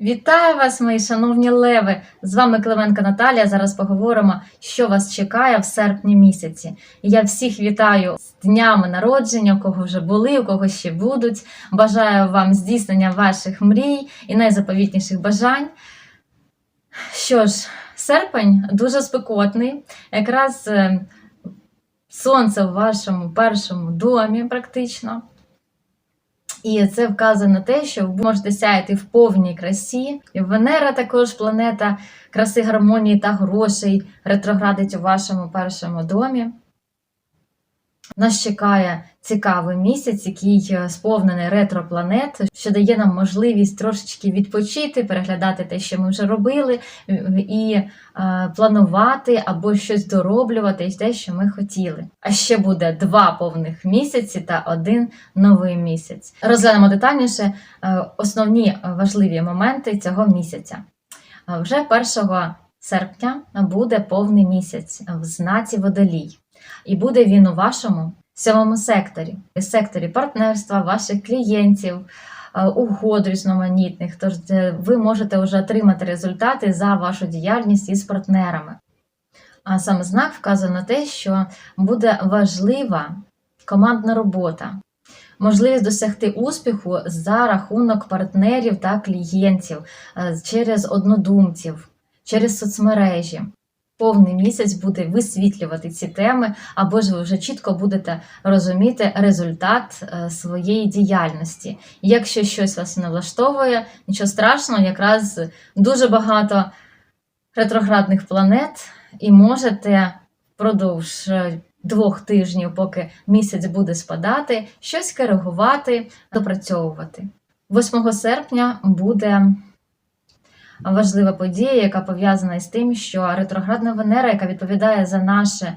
Вітаю вас, мої шановні леви! З вами Клименко Наталія. Зараз поговоримо, що вас чекає в серпні місяці. Я всіх вітаю з днями народження, у кого вже були, у кого ще будуть. Бажаю вам здійснення ваших мрій і найзаповітніших бажань. Що ж, серпень дуже спекотний. Якраз е, сонце в вашому першому домі, практично. І це вказує на те, що ви можете сяяти в повній красі. І Венера також планета краси, гармонії та грошей ретроградить у вашому першому домі. Нас чекає цікавий місяць, який е, сповнений ретропланет, що дає нам можливість трошечки відпочити, переглядати те, що ми вже робили, і е, планувати або щось дороблювати із те, що ми хотіли. А ще буде два повних місяці та один новий місяць. Розглянемо детальніше е, основні важливі моменти цього місяця. Е, Вже 1 серпня буде повний місяць в знаці водолій. І буде він у вашому сьомому секторі, секторі партнерства, ваших клієнтів, е, угод різноманітних. Тож е, ви можете вже отримати результати за вашу діяльність із партнерами. А саме знак вказує на те, що буде важлива командна робота, можливість досягти успіху за рахунок партнерів та клієнтів е, через однодумців, через соцмережі повний місяць буде висвітлювати ці теми, або ж ви вже чітко будете розуміти результат е, своєї діяльності. Якщо щось вас не влаштовує, нічого страшного, якраз дуже багато ретроградних планет, і можете впродовж е, двох тижнів, поки місяць буде спадати, щось коригувати, допрацьовувати. 8 серпня буде важлива подія, яка пов'язана із тим, що ретроградна Венера, яка відповідає за наше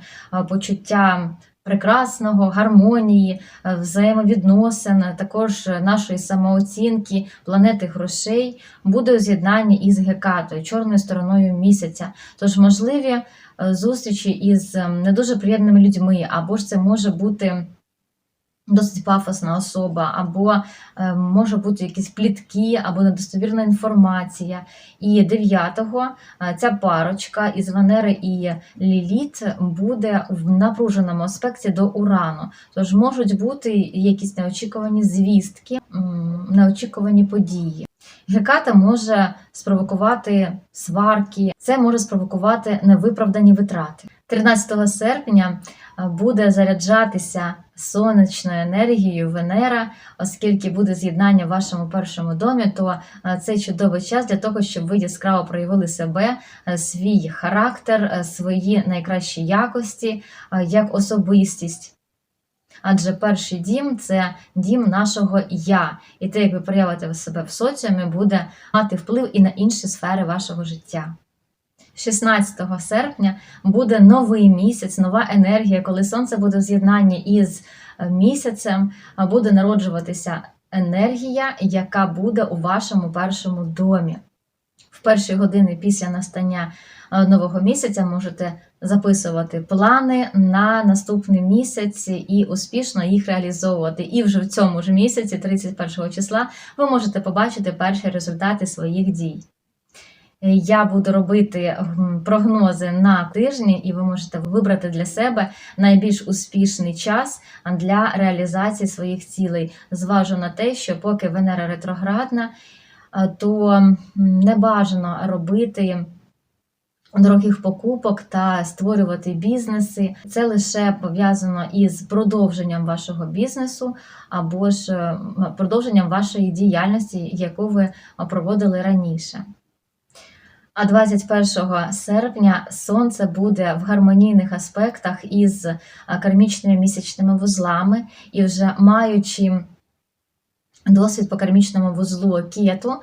почуття прекрасного, гармонії, взаємовідносин, також нашої самооцінки, планети грошей, буде у з'єднанні із Гекатою, чорною стороною місяця. Тож можливі е, зустрічі із ем, не дуже приємними людьми, або ж це може бути. Досить пафосна особа, або е, може бути якісь плітки, або недостовірна інформація. І 9-го е, ця парочка із Венери і Ліліт буде в напруженому аспекті до Урану. Тож можуть бути якісь неочікувані звістки, неочікувані події. Геката може спровокувати сварки, це може спровокувати невиправдані витрати. 13 серпня буде заряджатися сонячною енергією Венера, оскільки буде з'єднання в вашому першому домі, то е, це чудовий час для того, щоб ви яскраво проявили себе, е, свій характер, е, свої найкращі якості е, як особистість. Адже перший дім це дім нашого я, і те, як ви проявите себе в соціумі, буде мати вплив і на інші сфери вашого життя. 16 серпня буде новий місяць, нова енергія, коли сонце буде в з'єднанні із е, місяцем, буде народжуватися енергія, яка буде у вашому першому домі. В перші години після настання е, нового місяця можете записувати плани на наступний місяць і успішно їх реалізовувати. І вже в цьому ж місяці, 31 числа, ви можете побачити перші результати своїх дій. Я буду робити прогнози на тижні, і ви можете вибрати для себе найбільш успішний час для реалізації своїх цілей. Зважу на те, що поки Венера ретроградна, то м, не бажано робити дорогих покупок та створювати бізнеси. Це лише пов'язано із продовженням вашого бізнесу або ж е, продовженням вашої діяльності, яку ви проводили раніше. А 21 серпня сонце буде в гармонійних аспектах із кармічними місячними вузлами, і вже маючи досвід по кармічному вузлу кету,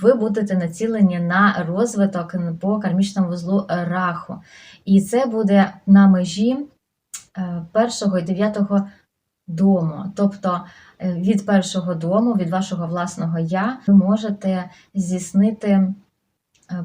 ви будете націлені на розвиток по кармічному вузлу раху. І це буде на межі е, першого і дев'ятого дому. Тобто е, від першого дому, від вашого власного я, ви можете здійснити е,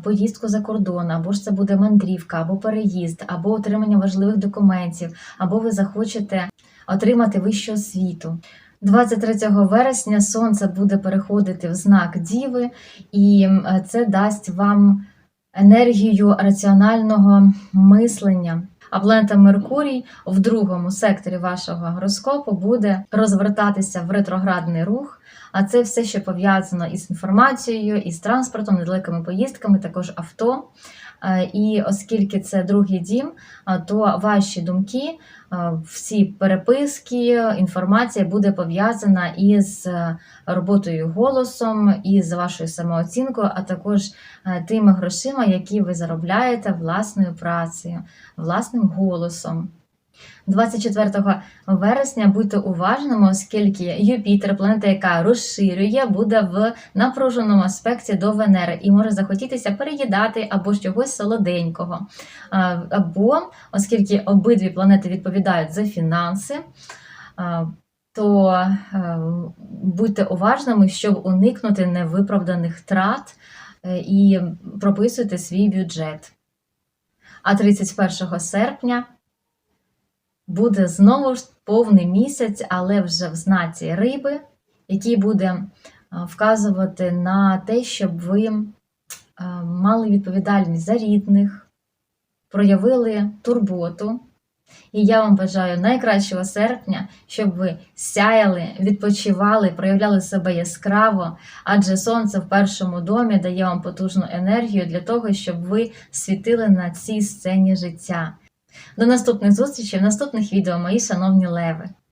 поїздку за кордон, або ж це буде мандрівка, або переїзд, або отримання важливих документів, або ви захочете отримати вищу освіту. 23 вересня сонце буде переходити в знак Діви, і це дасть вам енергію раціонального мислення. А планета Меркурій в другому секторі вашого гороскопу буде розвертатися в ретроградний рух. А це все, що пов'язано із інформацією, із транспортом, недалекими поїздками, також авто. Е, І оскільки це другий дім, то ваші думки, всі переписки, інформація буде пов'язана із е, роботою голосом, із вашою самооцінкою, а також е, тими грошима, які ви заробляєте власною працею, власним голосом. 24 вересня будьте уважними, оскільки Юпітер, планета, яка розширює, буде в напруженому аспекті до Венери і може захотітися переїдати або чогось солоденького. Або, оскільки обидві планети відповідають за фінанси, то е, будьте уважними, щоб уникнути невиправданих трат е, і прописуйте свій бюджет. А 31 серпня буде знову ж повний місяць, але вже в знаці риби, який буде вказувати на те, щоб ви мали відповідальність за рідних, проявили турботу. І я вам бажаю найкращого серпня, щоб ви сяяли, відпочивали, проявляли себе яскраво, адже сонце в першому домі дає вам потужну енергію для того, щоб ви світили на цій сцені життя. До наступних зустрічей в наступних відео, мої шановні леви!